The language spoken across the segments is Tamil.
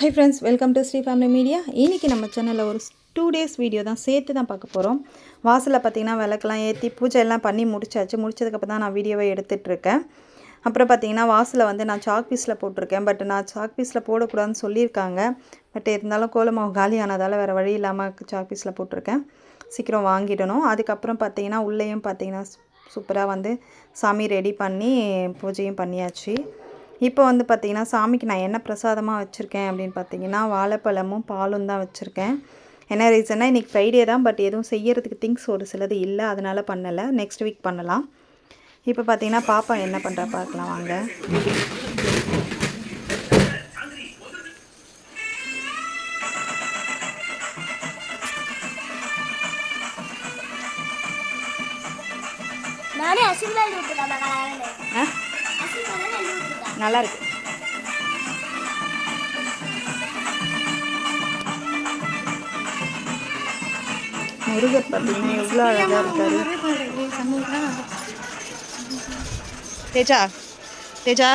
Hi friends welcome to Sri family media இன்றைக்கி நம்ம சேனலில் ஒரு டூ டேஸ் வீடியோ தான் சேர்த்து தான் பார்க்க போகிறோம் வாசலில் பார்த்தீங்கன்னா விளக்கெல்லாம் ஏற்றி பூஜை எல்லாம் பண்ணி முடிச்சாச்சு. முடிச்சதுக்கப்புறம் தான் நான் வீடியோவை எடுத்துகிட்ருக்கேன் அப்புறம் பார்த்திங்கன்னா வாசலில் வந்து நான் சாக் பீஸில் போட்டிருக்கேன். பட் நான் சாக் பீஸில் போடக்கூடாதுன்னு சொல்லியிருக்காங்க. பட் இருந்தாலும் கோலமாவு காலியானதால் வேறு வழி இல்லாமல் சாக் பீஸில் போட்டிருக்கேன். சீக்கிரம் வாங்கிடணும். அதுக்கப்புறம் பார்த்தீங்கன்னா உள்ளேயும் பார்த்தீங்கன்னா சூப்பராக வந்து சாமி ரெடி பண்ணி பூஜையும் பண்ணியாச்சு. இப்போ வந்து பார்த்திங்கன்னா சாமிக்கு நான் என்ன பிரசாதமாக வச்சுருக்கேன் அப்படின்னு பார்த்தீங்கன்னா வாழைப்பழமும் பாலும் தான் வச்சுருக்கேன். என்ன ரீசன்னா இன்றைக்கி ஃப்ரைடே தான் பட் எதுவும் செய்யறதுக்கு திங்ஸ் ஒரு சிலது இல்லை. அதனால் பண்ணலை. நெக்ஸ்ட் வீக் பண்ணலாம். இப்போ பார்த்தீங்கன்னா பாப்பா என்ன பண்ணுறா பார்க்கலாம் வாங்க. நானே அசிங்கமா நல்லா இருக்கு முருகர் பார்த்தீங்கன்னா எவ்வளோ அழகாக இருக்காரு. தேஜா தேஜா.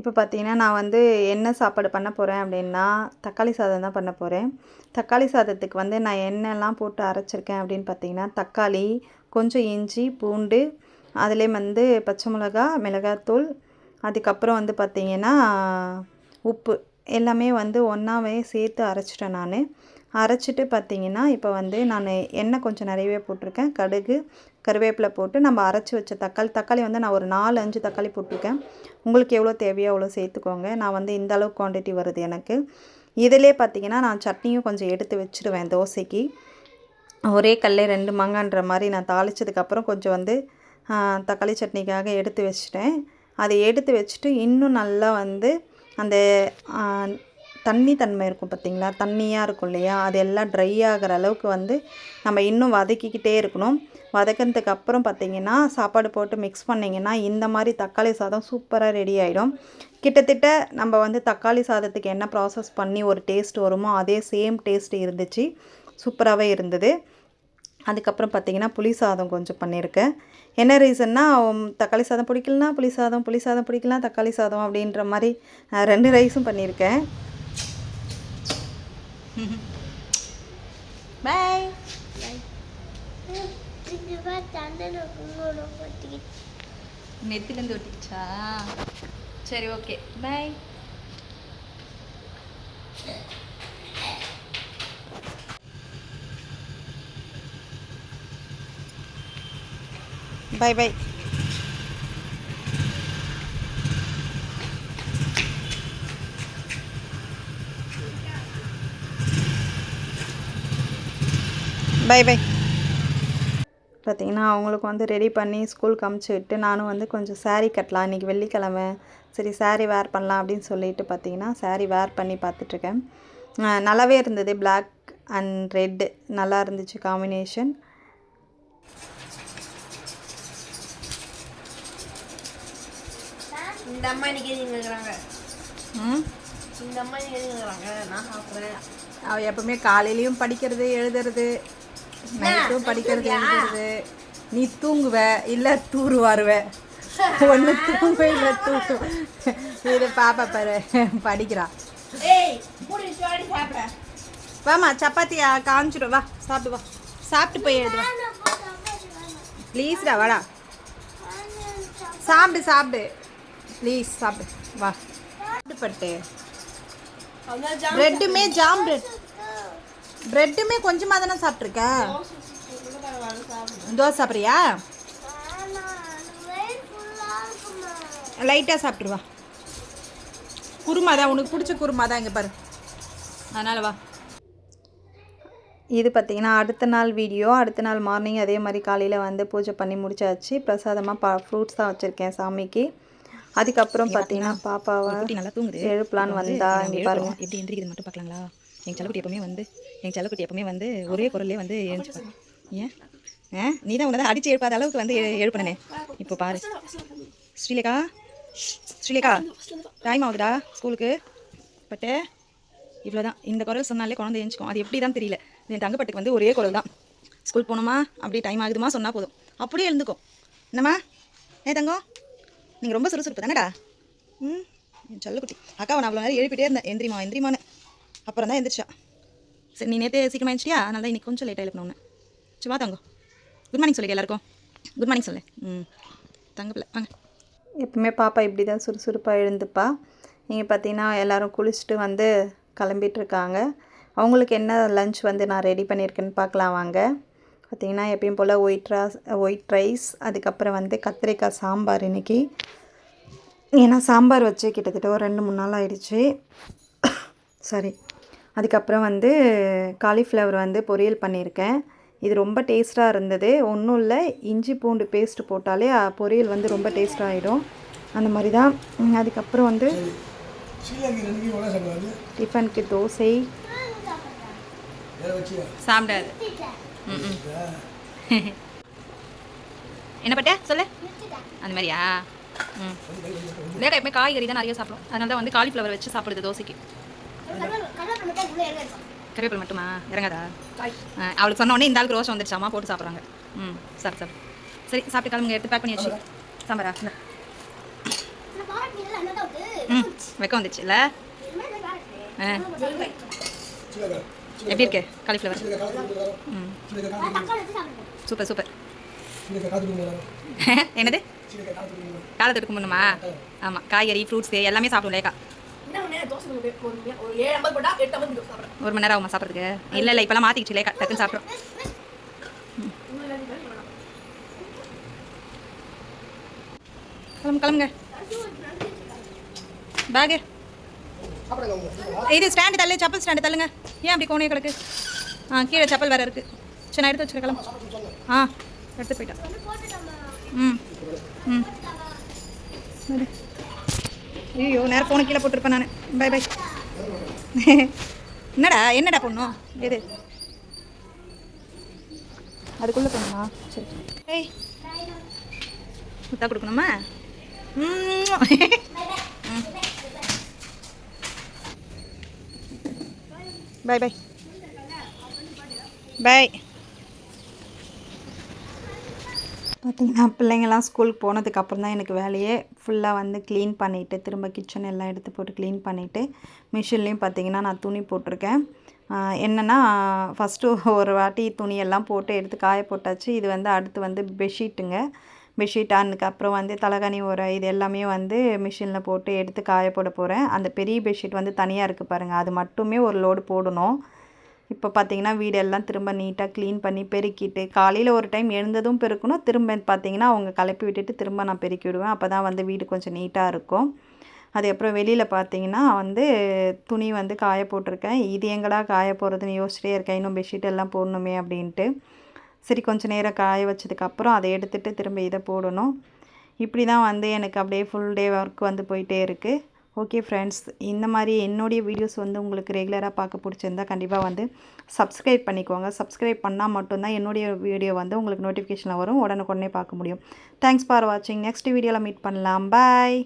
இப்போ பார்த்தீங்கன்னா நான் வந்து என்ன சாப்பாடு பண்ண போகிறேன் அப்படின்னா தக்காளி சாதம் தான் பண்ண போகிறேன் தக்காளி சாதத்துக்கு வந்து நான் என்னெல்லாம் போட்டு அரைச்சிருக்கேன் அப்படின்னு பார்த்தீங்கன்னா தக்காளி கொஞ்சம் இஞ்சி பூண்டு அதிலே வந்து பச்சை மிளகா மிளகாத்தூள் அதுக்கப்புறம் வந்து பார்த்திங்கன்னா உப்பு. எல்லாமே வந்து ஒன்றாவே சேர்த்து அரைச்சிட்டேன் நான். அரைச்சிட்டு பார்த்தீங்கன்னா இப்போ வந்து நான் எண்ணெய் கொஞ்சம் நிறையவே போட்டிருக்கேன். கடுகு கருவேப்பிலை போட்டு நம்ம அரைச்சி வச்ச தக்காளி தக்காளி வந்து நான் ஒரு நாலு அஞ்சு தக்காளி போட்டிருக்கேன். உங்களுக்கு எவ்வளோ தேவையோ அவ்வளோ சேர்த்துக்கோங்க. நான் வந்து இந்த அளவுக்கு குவான்டிட்டி வருது எனக்கு. இதிலே பார்த்தீங்கன்னா நான் சட்னியும் கொஞ்சம் எடுத்து வச்சுருவேன் தோசைக்கு. ஒரே கல்லே ரெண்டு மங்கான்ற மாதிரி நான் தாளிச்சதுக்கப்புறம் கொஞ்சம் வந்து தக்காளி சட்னிக்காக எடுத்து வச்சிட்டேன். அதை எடுத்து வச்சுட்டு இன்னும் நல்லா வந்து அந்த தண்ணி தன்மை இருக்கும் பார்த்திங்களா? தண்ணியாக இருக்கும் இல்லையா? அது எல்லாம் ட்ரை ஆகிற அளவுக்கு வந்து நம்ம இன்னும் வதக்கிக்கிட்டே இருக்கணும். வதக்கினதுக்கு அப்புறம் பார்த்தீங்கன்னா சாப்பாடு போட்டு மிக்ஸ் பண்ணிங்கன்னா இந்த மாதிரி தக்காளி சாதம் சூப்பராக ரெடி ஆகிடும் கிட்டத்தட்ட நம்ம வந்து தக்காளி சாதத்துக்கு என்ன ப்ராசஸ் பண்ணி ஒரு டேஸ்ட் வருமோ அதே சேம் டேஸ்ட் இருந்துச்சு. சூப்பராகவே இருந்தது. அதுக்கப்புறம் பார்த்தீங்கன்னா புளி சாதம் கொஞ்சம் பண்ணியிருக்கேன். என்ன ரீசன்னா தக்காளி சாதம் பிடிக்கலனா புளி சாதம் புளி சாதம் பிடிக்கலாம் தக்காளி சாதம் அப்படின்ற மாதிரி நான் ரெண்டு ரைஸும் பண்ணியிருக்கேன். பாய் நெத்திலேருந்து ஒட்டிக்கிச்சா? சரி okay bye bye bye bye bye பார்த்தீங்கன்னா அவங்களுக்கு வந்து ரெடி பண்ணி ஸ்கூலுக்கு அமுச்சு விட்டு நானும் வந்து கொஞ்சம் சாரீ கட்டலாம். இன்றைக்கி வெள்ளிக்கிழமை. சரி சாரீ வேர் பண்ணலாம் அப்படின்னு சொல்லிட்டு பார்த்தீங்கன்னா சாரீ வேர் பண்ணி பார்த்துட்ருக்கேன். நல்லாவே இருந்தது. பிளாக் அண்ட் ரெட்டு நல்லா இருந்துச்சு காம்பினேஷன் இந்த அம்மா இன்னைக்கு ம்? இந்த அம்மா இன்னைக்கு எதுங்கிறாங்க நான் சாப்பிட்றேன். அவள் எப்பவுமே காலையிலையும் படிக்கிறது எழுதுறது நைட்டும் படிக்கிறது எழுதுறது. நீ தூங்குவ இல்லை தூரு வருவ. ஒன்று தூங்குவ இல்லை தூக்கு இது பாப்பா பாரு படிக்கிறா. வாமா சப்பாத்தியா காமிச்சிடும் வா சாப்பிட்டு வா. சாப்பிட்டு போய் எழுது வா. ப்ளீஸ்டா வாடா. சாப்பிடு சாப்பிடு. ப்ளீஸ் சாப்பிடு வா சாப்பிட்டு பட்டு ப்ரெட்டுமே ஜாம் பிரெட் ப்ரெட்டுமே கொஞ்சமாக தானே சாப்பிட்ருக்க தோசை சாப்பிட்றியா? லைட்டாக சாப்பிட்ரு வா. குருமா தான் உனக்கு பிடிச்ச குருமா தான் இங்கே பாரு. அதனால் வா. இது பார்த்தீங்கன்னா அடுத்த நாள் வீடியோ அடுத்த நாள் மார்னிங் அதே மாதிரி காலையில் வந்து பூஜை பண்ணி முடிச்சாச்சு. பிரசாதமாக பா ஃப்ரூட்ஸ் தான் வச்சுருக்கேன் சாமிக்கு. அதுக்கப்புறம் பார்த்தீங்கன்னா பாப்பாவை நல்லா தூங்குது. எழுப்பலான்னு வந்தா இங்கே. பாருங்க. எப்படி எந்திரிக்குது மட்டும் பார்க்கலாங்களா எங்கள் செல்லக்குட்டி எப்பவுமே வந்து எங்கள் செல்லக்குட்டி எப்பவுமே வந்து ஒரே குரல்லே வந்து எழுந்துச்சு ஏன்? ஆ? நீ தான் உன்னை அடிச்சு எழுப்பாத அளவுக்கு வந்து எழு- எழுப்புனனே. இப்போ பாரு. ஸ்ரீலேகா ஸ்ரீலேகா டைம் ஆகுதுடா ஸ்கூலுக்கு. பட்டு. இவ்வளோ தான் இந்த குரல் சொன்னாலே குழந்தை எழுந்துக்கும். அது எப்படி தான் தெரியல என் தங்கப்பட்டுக்கு வந்து ஒரே குரல் தான் ஸ்கூல் போகணுமா அப்படி டைம் ஆகுதுமா? சொன்னால் போதும். அப்படியே எழுந்துக்கும். என்னம்மா? ஏ தங்கம். நீங்கள் ரொம்ப சுறுசுறுப்பு தானடா? ம் என் அக்கா அக்காவை நான் அவ்வளோ நேரம் எழுப்பிட்டே இருந்தேன். எந்திரிமா எந்திரிமான்னு அப்புறம் தான் எந்திரிச்சா. சரி நீ நேற்று சீக்கிரமா எழுந்திரிச்சியா அதனால தான் இன்னைக்கு கொஞ்சம் லேட்டாக எழுப்பின சும்மா தங்கம் குட் மார்னிங் சொல்லிட்டு எல்லாருக்கும். குட் மார்னிங் சொல்லு. ம் தங்க வாங்க. எப்பவுமே பாப்பா இப்படி தான் சுறுசுறுப்பாக எழுந்துப்பா. இங்கே பார்த்தீங்கன்னா எல்லோரும் குளிச்சுட்டு வந்து கிளம்பிட்டுருக்காங்க அவங்களுக்கு என்ன லஞ்ச் வந்து நான் ரெடி பண்ணியிருக்கேன்னு பார்க்கலாம் வாங்க. பார்த்தீங்கன்னா எப்பயும் போல் ஒயிட் ராஸ் ஒயிட் ரைஸ் அதுக்கப்புறம் வந்து கத்திரிக்காய் சாம்பார் இன்னைக்கு. ஏன்னா சாம்பார் வச்சு கிட்டத்தட்ட ஒரு ரெண்டு மூணு நாள் ஆயிடுச்சு. சாரி அதுக்கப்புறம் வந்து காலிஃப்ளவர் வந்து பொரியல் பண்ணியிருக்கேன். இது ரொம்ப டேஸ்ட்டாக இருந்தது. ஒன்றும் இல்லை இஞ்சி பூண்டு பேஸ்ட் போட்டாலே பொரியல் வந்து ரொம்ப டேஸ்ட் ஆகிடும் அந்த மாதிரி தான் அதுக்கப்புறம் வந்து டிஃபனுக்கு தோசை. சாப்பிடாது. என்ன பட்ட? சொல்லு. அந்த மாதிரியா? ம். வேக எப்பவுமே காய்கறி தான் நிறைய சாப்பிடும் அதனால தான் வந்து காலிஃப்ளவர் வச்சு சாப்பிடுது தோசைக்கு. கருவேப்பிலை மட்டுமா? இறங்காதா? ஆ, அவளுக்கு சொன்ன உடனே இந்த ஆளுக்கு ரோஷம் வந்துருச்சாமா போட்டு சாப்பிட்றாங்க. ம் சாப்பிட்டு சாப்பிடு சரி சாப்பிட்டு கிளம்புங்க. எடுத்து பேக் பண்ணி வச்சு. சாம்பாரா. ம் வெக்கம் வந்துச்சுல்ல? ஆ. ஸ்ரீலங்கா எப்படி இருக்கு? காலிஃப்ளவர் ம். சூப்பர் சூப்பர் என்னது? காலை தொடுக்க முடியுமா ஆமாம் காய்கறி ஃப்ரூட்ஸு எல்லாமே சாப்பிடும் லேக்கா. ஒரு மணி நேரம் ஆகுமா சாப்பிட்றதுக்கு? இல்லை இல்லை இப்போலாம் மாற்றிக்கிச்சு லேக்கா. டக்குன்னு சாப்பிட்றோம். கிளம்பு கிளம்புங்க. பேகு இது ஸ்டாண்டு தள்ளு செப்பல் ஸ்டாண்டு தள்ளுங்க. ஏன் அப்படி கோணையை கிடக்கு? ஆ கீழே செப்பல் வேறு இருக்குது சரி நான் எடுத்து வச்சுருக்கலாம் ஆ எடுத்து போயிட்டேன் ம் ம். ஐயோ நேரம் ஃபோனை கீழே போட்டிருப்பேன் நான். பை பை என்னடா என்னடா பொண்ணும் எது? அதுக்குள்ளே போகணுமா சரி ஏய் முத்தா கொடுக்கணுமா? ம். பை பை பை பார்த்தீங்கன்னா பிள்ளைங்கள்லாம் ஸ்கூலுக்கு போனதுக்கு அப்புறம் தான் எனக்கு வேலையே ஃபுல்லாக வந்து க்ளீன் பண்ணிவிட்டு திரும்ப கிச்சன் எல்லாம் எடுத்து போட்டு க்ளீன் பண்ணிவிட்டு மிஷின்லேயும் பார்த்தீங்கன்னா நான் துணி போட்டிருக்கேன். என்னென்னா ஃபஸ்ட்டு ஒரு வாட்டி துணியெல்லாம் போட்டு எடுத்து காய போட்டாச்சு. இது வந்து அடுத்து வந்து பெட்ஷீட்டுங்க பெட்ஷீட் அதுக்கப்புறம் வந்து தலைகாணி உரை இது எல்லாமே வந்து மிஷினில் போட்டு எடுத்து காய போட போகிறேன் அந்த பெரிய பெட்ஷீட் வந்து தனியாக இருக்குது பாருங்கள் அது மட்டுமே ஒரு லோடு போடணும். இப்போ பார்த்தீங்கன்னா வீடெல்லாம் திரும்ப நீட்டாக க்ளீன் பண்ணி பெருக்கிட்டு காலையில் ஒரு டைம் எழுந்ததும் பெருக்கணும். திரும்ப பார்த்தீங்கன்னா அவங்க கிளப்பி விட்டுட்டு திரும்ப நான் பெருக்கி விடுவேன். அப்போ தான் வந்து வீடு கொஞ்சம் நீட்டாக இருக்கும். அதுக்கப்புறம் வெளியில் பார்த்தீங்கன்னா வந்து துணி வந்து காய போட்டிருக்கேன். இது எங்கடா காய போகிறதுன்னு யோசிச்சிட்டே இருக்கேன். இன்னும் பெட்ஷீட் எல்லாம் போடணுமே அப்படின்ட்டு. சரி கொஞ்சம் நேரம் காய வச்சதுக்கப்புறம் அதை எடுத்துகிட்டு திரும்ப இதை போடணும். இப்படி தான் வந்து எனக்கு அப்படியே ஃபுல் டே ஒர்க் வந்து போயிட்டே இருக்குது ஓகே ஃப்ரெண்ட்ஸ் இந்த மாதிரி என்னுடைய வீடியோஸ் வந்து உங்களுக்கு ரெகுலராக பார்க்க பிடிச்சிருந்தா கண்டிப்பாக வந்து சப்ஸ்கிரைப் பண்ணிக்கோங்க. சப்ஸ்கிரைப் பண்ணால் மட்டும்தான் என்னுடைய வீடியோ வந்து உங்களுக்கு நோட்டிஃபிகேஷனில் வரும். உடனுக்குடனே பார்க்க முடியும். தேங்க்ஸ் ஃபார் வாட்சிங் நெக்ஸ்ட் வீடியோவில் மீட் பண்ணலாம். பாய்